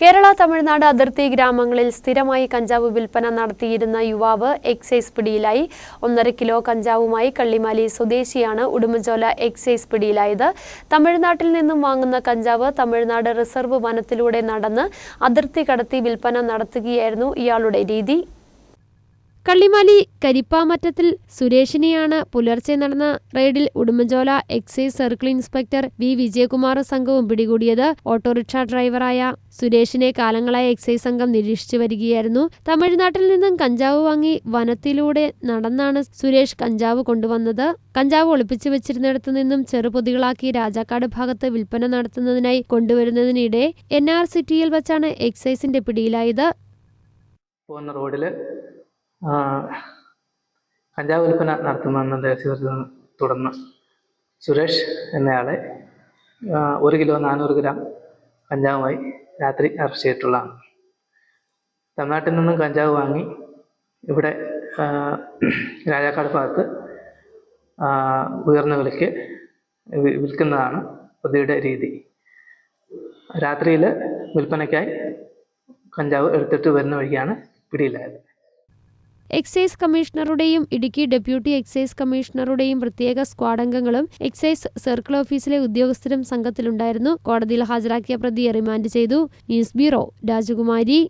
കേരള തമിഴ്നാട് അതിർത്തി ഗ്രാമങ്ങളിൽ സ്ഥിരമായി കഞ്ചാവ് വിൽപ്പന നടത്തിയിരുന്ന യുവാവ് എക്സൈസ് പിടിയിലായി. ഒന്നര കിലോ കഞ്ചാവുമായി കള്ളിമാലി സ്വദേശിയാണ് ഉടുമ്പൻചോല എക്സൈസ് പിടിയിലായത്. തമിഴ്നാട്ടിൽ നിന്നും വാങ്ങുന്ന കഞ്ചാവ് തമിഴ്നാട് റിസർവ് വനത്തിലൂടെ നടന്ന് അതിർത്തി കടത്തി വിൽപ്പന നടത്തുകയായിരുന്നു ഇയാളുടെ രീതി. കള്ളിമാലി കരിപ്പാമറ്റത്തിൽ സുരേഷിനെയാണ് പുലർച്ചെ നടന്ന റെയ്ഡിൽ Udumbanchola excise circle inspector V Vijayakumar സംഘവും പിടികൂടിയത് ഓട്ടോറിക്ഷ ഡ്രൈവറായ സുരേഷിനെ കാലങ്ങളായി എക്സൈസ് സംഘം നിരീക്ഷിച്ചു വരികയായിരുന്നു. തമിഴ്നാട്ടിൽ നിന്നും കഞ്ചാവ് വാങ്ങി വനത്തിലൂടെ നടന്നാണ് സുരേഷ് കഞ്ചാവ് കൊണ്ടുവന്നത്. കഞ്ചാവ് ഒളിപ്പിച്ചു വെച്ചിരുന്നിടത്തു നിന്നും ചെറുപൊതികളാക്കി രാജാക്കാട് ഭാഗത്ത് വിൽപ്പന നടത്തുന്നതിനായി കൊണ്ടുവരുന്നതിനിടെ എൻ ആർ സിറ്റിയിൽ വച്ചാണ് എക്സൈസിന്റെ പിടിയിലായത്. പോകുന്ന റോഡിൽ കഞ്ചാവ് വിൽപ്പന നടത്തുന്ന രഹസ്യത്തെ തുടർന്ന് സുരേഷ് എന്നയാളെ ഒരു കിലോ നാനൂറ് ഗ്രാം കഞ്ചാവുമായി രാത്രി അറസ്റ്റ് ചെയ്തിട്ടുള്ളതാണ്. തമിഴ്നാട്ടിൽ നിന്നും കഞ്ചാവ് വാങ്ങി ഇവിടെ രാജാക്കാട് ഭാഗത്ത് ഉയർന്ന വിലയ്ക്ക് വിൽക്കുന്നതാണ് പ്രതിയുടെ രീതി. രാത്രിയിൽ വിൽപ്പനയ്ക്കായി കഞ്ചാവ് എടുത്തിട്ട് വരുന്ന വഴിയാണ് പിടിയിലായത്. എക്സൈസ് കമ്മീഷണറുടെയും ഇടുക്കി ഡെപ്യൂട്ടി എക്സൈസ് കമ്മീഷണറുടെയും പ്രത്യേക സ്ക്വാഡ് അംഗങ്ങളും എക്സൈസ് സർക്കിൾ ഓഫീസിലെ ഉദ്യോഗസ്ഥരും സംഘത്തിലുണ്ടായിരുന്നു. കോടതിയിൽ ഹാജരാക്കിയ പ്രതിയെ റിമാൻഡ് ചെയ്തു. ന്യൂസ് ബ്യൂറോ രാജകുമാരി.